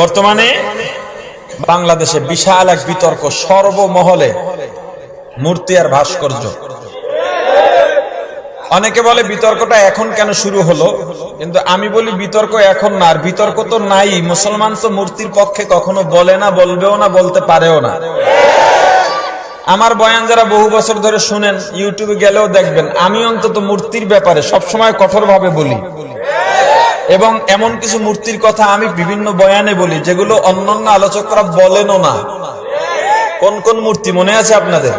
বর্তমানে বাংলাদেশে বিশাল এক বিতর্ক সর্বমহলে মূর্তি আর ভাস্কর্য। অনেকে বলে বিতর্কটা এখন কেন শুরু হলো? কিন্তু আমি বলি বিতর্ক এখন না, আর বিতর্ক তো নাই। মুসলমান তো মূর্তির পক্ষে কখনো বলে না, বলবেও না, বলতে পারেও না। আমার বয়ান যারা বহু বছর ধরে শুনেন, ইউটিউবে গেলেও দেখবেন, আমি অন্তত মূর্তির ব্যাপারে সবসময় কঠোরভাবে বলি। এবং এমন কিছু মূর্তির কথা আমি বিভিন্ন বয়ানে বলি, যেগুলো অন্যান্য আলোচকরা বলেনও না। কোন কোন মূর্তি, মনে আছে আপনাদের?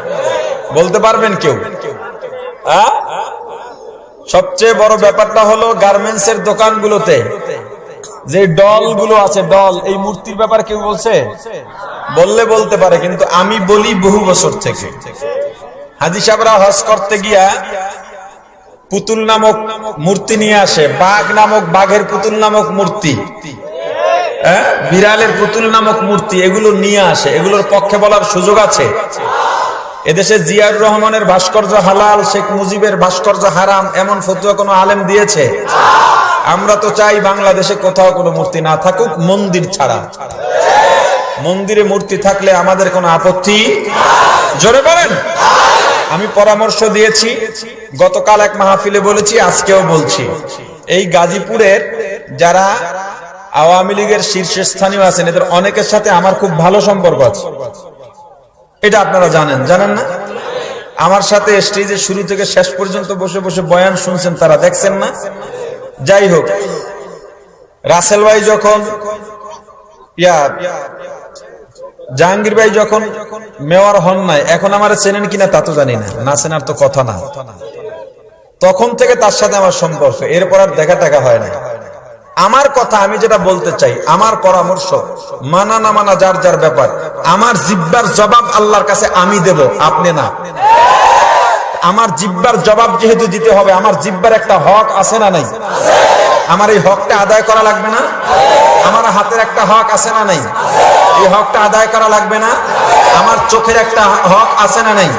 বলতে পারবেন কেউ? সবচেয়ে বড় ব্যাপারটা হলো গার্মেন্টস এর দোকানগুলোতে, যে ডলগুলো আছে, ডল, এই মূর্তির ব্যাপার কেউ বলছে? বললে বলতে পারে, কিন্তু আমি বলি বহু বছর থেকে। হাজি সাহেবরা হজ করতে গিয়া পুতুল নামক মূর্তি নিয়ে আসে, বাঘ নামক বাঘের পুতুল নামক মূর্তি। হ্যাঁ? বিড়ালের পুতুল নামক মূর্তি, এগুলো নিয়ে আসে, এগুলোর পক্ষে বলার সুযোগ আছে। এদেশে জিয়াউর রহমানের ভাস্কর্য হালাল, শেখ মুজিবের ভাস্কর্য হারাম, এমন ফতুয়া কোনো আলেম দিয়েছে? আমরা তো চাই বাংলাদেশে কোথাও কোনো মূর্তি না থাকুক, মন্দির ছাড়া। মন্দিরে মূর্তি থাকলে আমাদের কোনো আপত্তি? জোরে বলেন। আমি পরামর্শ দিয়েছি, গতকাল এক মাহফিলে বলেছি, আজকেও বলছি। এই গাজীপুরের যারা আওয়ামী লীগের শীর্ষস্থানীয় আছেন, এদের অনেকের সাথে আমার খুব ভালো সম্পর্ক আছে। এটা আপনারা জানেন। জানেন না? আমার সাথে স্টেজের শুরু থেকে শেষ পর্যন্ত বসে বসে বয়ান শুনছেন তারা, দেখছেন না? যাই হোক, রাসেল ভাই যখন, ইয়া জাহাঙ্গীর ভাই যখন মেয়র হন নাই, এখন আমার চেনেন কিনা তা তো জানি না। না চেনার তো কথা না। তখন থেকে তার সাথে আমার সম্পর্ক। এরপর আর দেখা টাকা হয় না। আমার কথা আমি যেটা বলতে চাই, আমার পরামর্শ, মানা না মানা যার যার ব্যাপার, আমার জিব্বার জবাব আল্লাহর কাছে আমি দেব, আপনি না। আমার জিব্বার জবাব যেহেতু দিতে হবে, আমার জিব্বার একটা হক আছে না নাই? আমার এই হকটা আদায় করা লাগবে না? আমার হাতের একটা হক আছে না নাই? এই হকটা আদায় করা লাগবে না। আমার চোখের একটা হক আছে না নাই?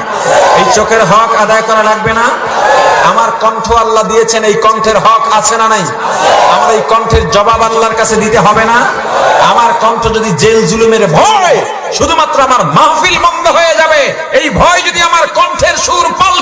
এই চোখের হক আদায় করা লাগবে না। আমার কণ্ঠ আল্লাহ দিয়েছেন, এই কণ্ঠের হক আছে না নাই? আমার এই কণ্ঠের জবাব আল্লাহর কাছে দিতে হবে না। আমার কণ্ঠ যদি জেল জুলুমের ভয়, শুধুমাত্র আমার মাহফিল বন্ধ হয়ে যাবে, এই ভয় যদি আমার কণ্ঠের সুর পাল্টে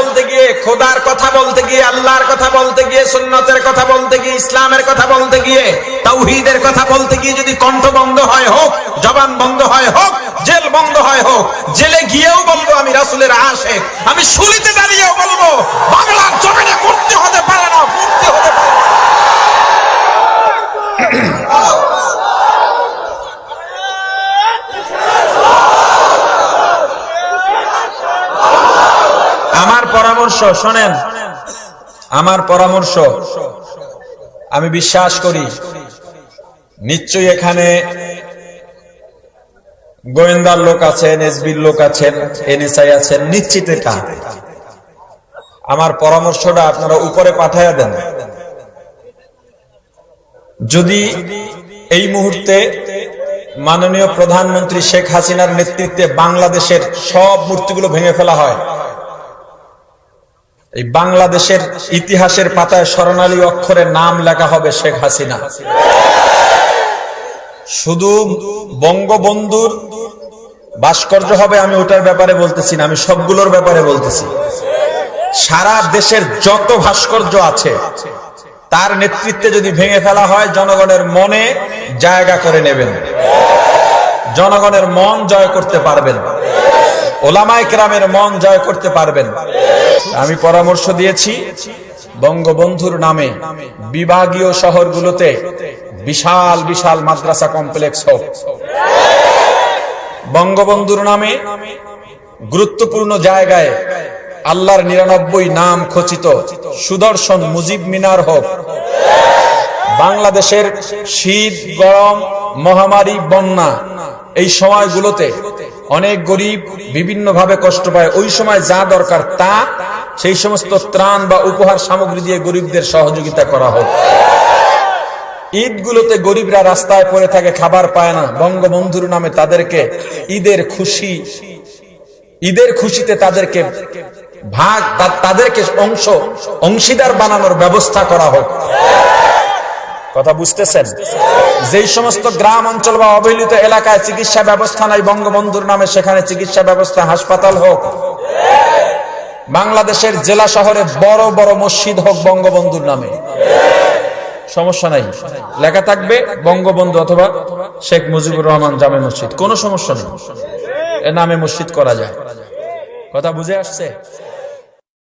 বলতে গিয়ে, খোদার কথা বলতে গিয়ে, আল্লাহর কথা বলতে গিয়ে, সুন্নতের কথা বলতে গিয়ে, ইসলামের কথা বলতে গিয়ে, তাওহীদের কথা বলতে গিয়ে যদি কণ্ঠ বন্ধ হয় হোক, জবান বন্ধ হয় হোক, জেল বন্ধ হয় হোক, জেলে গিয়েও বলব আমি রাসুলের আশেক, আমি শুলিতে দাঁড়িয়েও বলব বাংলার জমিনে করতে হতে পারে না করতে হতে পারে না আমার পরামর্শ, শোনেন। আমার পরামর্শ, আমি বিশ্বাস করি, নিশ্চয়ই এখানে গোয়েন্দার লোক আছেন, এসবির লোক আছেন, এনএসআই আছেন, নিশ্চিত এটা। আমার পরামর্শটা আপনারা উপরে পাঠাইয়া দেন। যদি এই মুহূর্তে মাননীয় প্রধানমন্ত্রী শেখ হাসিনার নেতৃত্বে বাংলাদেশের সব মূর্তিগুলো ভেঙে ফেলা হয় এই বাংলাদেশের ইতিহাসের পাতায় স্বর্ণালী অক্ষরে নাম লেখা হবে শেখ হাসিনা। শুধু বঙ্গবন্ধুর ভাস্কর্য হবে, আমি ওটার ব্যাপারে বলতেছি না, আমি সবগুলোর ব্যাপারে বলতেছি। সারা দেশের যত ভাস্কর্য আছে, তার নেতৃত্বে যদি ভেঙে ফেলা হয়, জনগণের মনে জায়গা করে নেবেন। জনগণের মন জয় করতে পারবেন। ওলামায় কেরামের মন জয় করতে পারবেন। আমি পরামর্শ দিয়েছি বঙ্গবন্ধুর নামে বিভাগীয় শহরগুলোতে বিশাল বিশাল মাদ্রাসা কমপ্লেক্স হোক। বঙ্গবন্ধুর নামে গুরুত্বপূর্ণ জায়গায় আল্লাহর নিরানব্বই নাম খচিত সুদর্শন মুজিব মিনার হোক। বাংলাদেশের শীত, গরম, মহামারী, বন্যা এই সময়গুলোতে অনেক গরিব বিভিন্ন ভাবে কষ্ট পায়। ওই সময় যা দরকার তা সেই সমস্ত ত্রাণ বা উপহার সামগ্রী দিয়ে গরিবদের সহযোগিতা করা হোক। ঈদগুলোতে গরিবরা রাস্তায় পড়ে থাকে, খাবার পায় না। বঙ্গবন্ধুর নামে তাদেরকে ঈদের খুশি, ঈদের খুশিতে তাদেরকে ভাগ তাদেরকে অংশ, অংশীদার বানানোর ব্যবস্থা করা হোক। কথা বুঝতেছেন? যেই সমস্ত গ্রাম অঞ্চল বা অবহেলিত এলাকায় চিকিৎসা ব্যবস্থা নাই, বঙ্গবন্ধুর নামে সেখানে চিকিৎসা ব্যবস্থা হাসপাতাল হোক বাংলাদেশের জেলা শহরে বড় বড় মসজিদ হোক বঙ্গবন্ধুর নামে। সমস্যা নাই। লেখা থাকবে বঙ্গবন্ধু অথবা শেখ মুজিবুর রহমান জামে মসজিদ। কোনো সমস্যা নেই। এ নামে মসজিদ করা যায়। কথা বুঝে আসছে?